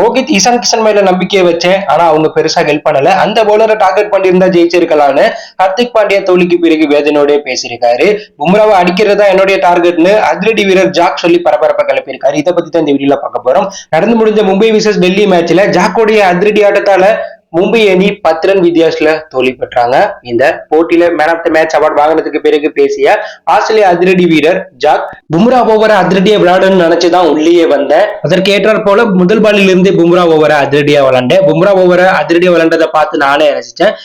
ரோஹித் இசான் கிஷன் மேல நம்பிக்கையை வச்சேன். ஆனா அவங்க பெருசா ஹெல்ப் பண்ணல. அந்த போலரை டார்கெட் பண்ணியிருந்தா ஜெயிச்சிருக்கலாம்னு ஹர்திக் பாண்டியா தோல்விக்கு பிறகு வேதனையோடய பேசியிருக்காரு. பும்ராவை அடிக்கிறதா என்னுடைய டார்கெட்னு அதிரடி வீரர் ஜாக் சொல்லி பரபரப்பை கிளப்பியிருக்காரு. இதை பத்தி தான் இந்த வீடியோல பார்க்க போறோம். நடந்து முடிஞ்ச மும்பை விசஸ் டெல்லி மேட்ச்ல ஜாக்கோடைய அதிரடி ஆட்டத்தால மும்பை அணி பத்து ரன் வித்தியாசத்துல தோல்வி பெற்றாங்க. இந்த போட்டியில man of the match award வாங்கினதுக்கு பிறகு பேசிய ஆஸ்திரேலிய அதிரடி வீரர் ஜாக் பும்ரா ஓவரை அதிரடியா விளையாடணும்னு நினைச்சுதான் உள்ளேயே வந்தேன். அதற்கு ஏற்றாற் போல முதல் பாலில் இருந்து பும்ரா ஓவரை அதிரடியா விளாண்டேன் பும்ரா ஓவரை அதிரடியா விளையாண்டதை பார்த்து நானே ரசிச்சேன்.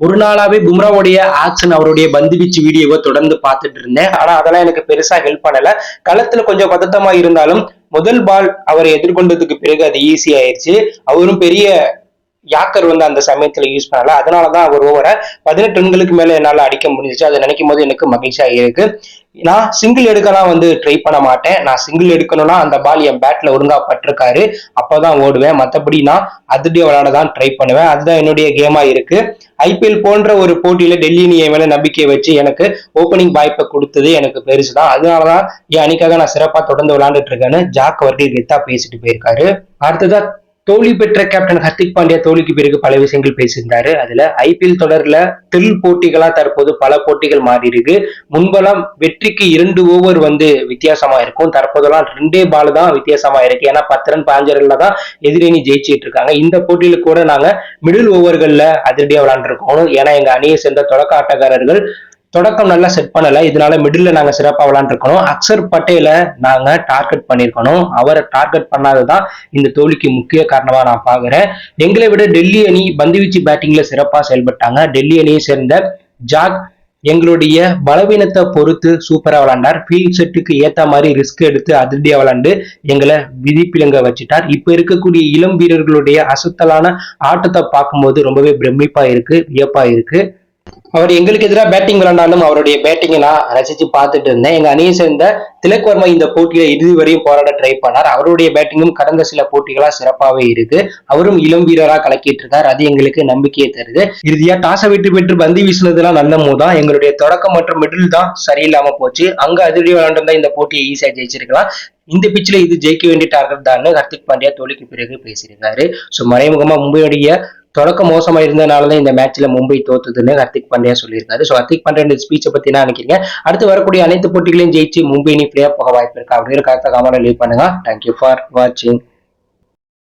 ஒரு நாளாவே பும்ராவுடைய ஆக்ஷன் அவருடைய பந்து வீச்சு வீடியோவை தொடர்ந்து பார்த்துட்டு இருந்தேன். ஆனா அதெல்லாம் எனக்கு பெருசா ஹெல்ப் பண்ணல. களத்துல கொஞ்சம் பதட்டமா இருந்தாலும் முதல் பால் அவரை எதிர்கொண்டதுக்கு பிறகு அது ஈஸி ஆயிடுச்சு அவரும் பெரிய யாக்கர் வந்து அந்த சமயத்துல யூஸ் பண்ணல. அதனாலதான் அவர் ஓவரை பதினெட்டு ரன்களுக்கு மேல என்னால அடிக்க முடிஞ்சிச்சு. அதை நினைக்கும் போது எனக்கு மகிழ்ச்சியா இருக்கு. நான் சிங்கிள் எடுக்கலாம் வந்து ட்ரை பண்ண மாட்டேன். நான் சிங்கிள் எடுக்கணும்னா அந்த பால் என் பேட்ல ஒழுங்கா பட்டிருக்காரு. அப்பதான் ஓடுவேன். மத்தபடி நான் அதிரடியா விளையாட தான் ட்ரை பண்ணுவேன். அதுதான் என்னுடைய கேமா இருக்கு. ஐபிஎல் போன்ற ஒரு போட்டியில டெல்லி அணி என் மேல நம்பிக்கையை வச்சு எனக்கு ஓப்பனிங் வாய்ப்பை கொடுத்தது எனக்கு பெருசு தான் அதனாலதான் என் அணிக்காக நான் சிறப்பா தொடர்ந்து விளையாண்டுட்டு இருக்கேன்னு ஜாக் வர்டி கெத்தா பேசிட்டு போயிருக்காரு. அடுத்ததா தோல்வி பெற்ற கேப்டன் ஹர்திக் பாண்டியா தோல்விக்கு பிறகு பல விஷயங்கள் பேசியிருந்தாரு. அதுல ஐபிஎல் தொடர்ல தில் போட்டிகளா தற்போது பல போட்டிகள் மாறி இருக்கு முன்பெல்லாம் வெற்றிக்கு இரண்டு ஓவர் வந்து வித்தியாசமா இருக்கும். தற்போதெல்லாம் ரெண்டே பால் தான் வித்தியாசமா இருக்கு. ஏன்னா பத்து ரன் பாஞ்சு ரன்ல தான் எதிரணி ஜெயிச்சிட்டு இருக்காங்க. இந்த போட்டியில கூட நாங்க மிடில் ஓவர்கள்ல அதிரடியா விளாண்டுருக்கோம் ஏன்னா எங்க அணியை சேர்ந்த தொடக்க ஆட்டக்காரர்கள் தொடக்கம் நல்லா செட் பண்ணல. இதனால மிடில் நாங்க சிறப்பா விளாண்டுருக்கணும் அக்சர் பட்டேலை நாங்க டார்கெட் பண்ணியிருக்கணும் அவரை டார்கெட் பண்ணாததான் இந்த தோல்விக்கு முக்கிய காரணமா நான் பாக்குறேன். எங்களை விட டெல்லி அணி பந்துவீச்சு பேட்டிங்ல சிறப்பா செயல்பட்டாங்க. டெல்லி அணியை சேர்ந்த ஜாக் எங்களுடைய பலவீனத்தை பொறுத்து சூப்பராக விளாண்டார் ஃபீல்ட் செட்டுக்கு ஏற்ற மாதிரி ரிஸ்க் எடுத்து அதிரடியா விளாண்டு எங்களை விதிப்பிலங்க வச்சுட்டார். இப்போ இருக்கக்கூடிய இளம் வீரர்களுடைய அசத்தலான ஆட்டத்தை பார்க்கும்போது ரொம்பவே பிரமிப்பா இருக்கு வியப்பா இருக்கு. அவர் எங்களுக்கு எதிராக பேட்டிங் விளையாண்டாலும் அவருடைய பேட்டிங்கை நான் ரசிச்சு பார்த்துட்டு இருந்தேன். எங்க அணியை சேர்ந்த திலக் வர்மா இந்த போட்டியில இறுதி வரையும் போராட ட்ரை பண்ணார். அவருடைய பேட்டிங்கும் கடந்த சில போட்டிகளா சிறப்பாகவே இருக்கு. அவரும் இளம் வீரராக கலக்கிட்டு இருக்கார் அது எங்களுக்கு நம்பிக்கையை தருது. இறுதியா டாஸை விட்டு பெற்று பந்து வீசினதுலாம் நல்ல மூதான் எங்களுடைய தொடக்கம் மற்றும் மிடில் தான் சரியில்லாம போச்சு. அங்க அதிரடி விளையாண்டிருந்தா இந்த போட்டியை ஈஸியா ஜெயிச்சிருக்கலாம். இந்த பிச்சில் இது ஜெயிக்க வேண்டிய டார்கெட் தான். ஹர்திக் பாண்டியா தோழிக்கு பிறகு பேசியிருக்காரு. ஸோ மறைமுகமா மும்பையுடைய தொடக்கம் மோசமா இருந்ததுனாலதான் இந்த மேட்ச்ல மும்பை தோத்துதுன்னு ஹர்திக் பாண்டியா சொல்லியிருக்காரு. ஸோ ஹர்திக் பாண்டியா ஸ்பீச்சை பத்தி என்ன நினைக்கிறீங்க. அடுத்து வரக்கூடிய அனைத்து போட்டிகளையும் ஜெயிச்சு மும்பை நீ பிளே போக வாய்ப்பு இருக்கா? அப்படின்னு கருத்தை கமெண்ட் லீவ் பண்ணுங்க. தேங்க்யூ ஃபார் வாட்சிங்